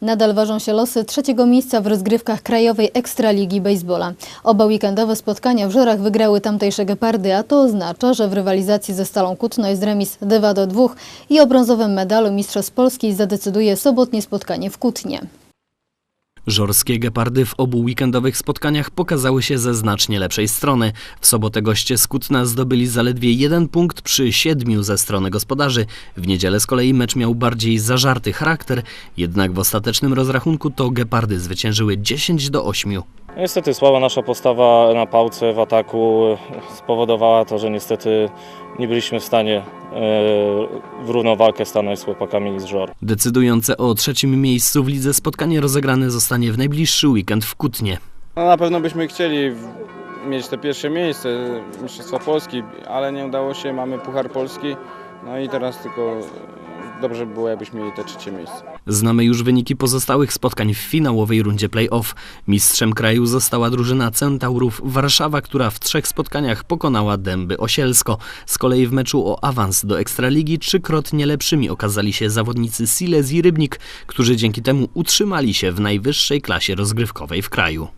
Nadal ważą się losy trzeciego miejsca w rozgrywkach Krajowej Ekstraligi Baseballa. Oba weekendowe spotkania w Żorach wygrały tamtejsze Gepardy, a to oznacza, że w rywalizacji ze Stalą Kutno jest remis 2 do 2 i o brązowym medalu Mistrzostw Polski zadecyduje sobotnie spotkanie w Kutnie. Żorskie gepardy w obu weekendowych spotkaniach pokazały się ze znacznie lepszej strony. W sobotę goście z Kutna zdobyli zaledwie jeden punkt przy siedmiu ze strony gospodarzy. W niedzielę z kolei mecz miał bardziej zażarty charakter, jednak w ostatecznym rozrachunku to gepardy zwyciężyły 10 do 8. Niestety słaba nasza postawa na pałce w ataku spowodowała to, że niestety nie byliśmy w stanie e, w równą walkę stanąć z chłopakami z Żor. Decydujące o trzecim miejscu w lidze spotkanie rozegrane zostanie w najbliższy weekend w Kutnie. No na pewno byśmy chcieli mieć te pierwsze miejsce Mistrzostwa Polski, ale nie udało się, mamy Puchar Polski, no i teraz tylko dobrze by było, jakbyśmy mieli te trzecie miejsce. Znamy już wyniki pozostałych spotkań w finałowej rundzie play-off. Mistrzem kraju została drużyna Centaurów Warszawa, która w trzech spotkaniach pokonała Dęby Osielsko. Z kolei w meczu o awans do Ekstraligi trzykrotnie lepszymi okazali się zawodnicy Siles i Rybnik, którzy dzięki temu utrzymali się w najwyższej klasie rozgrywkowej w kraju.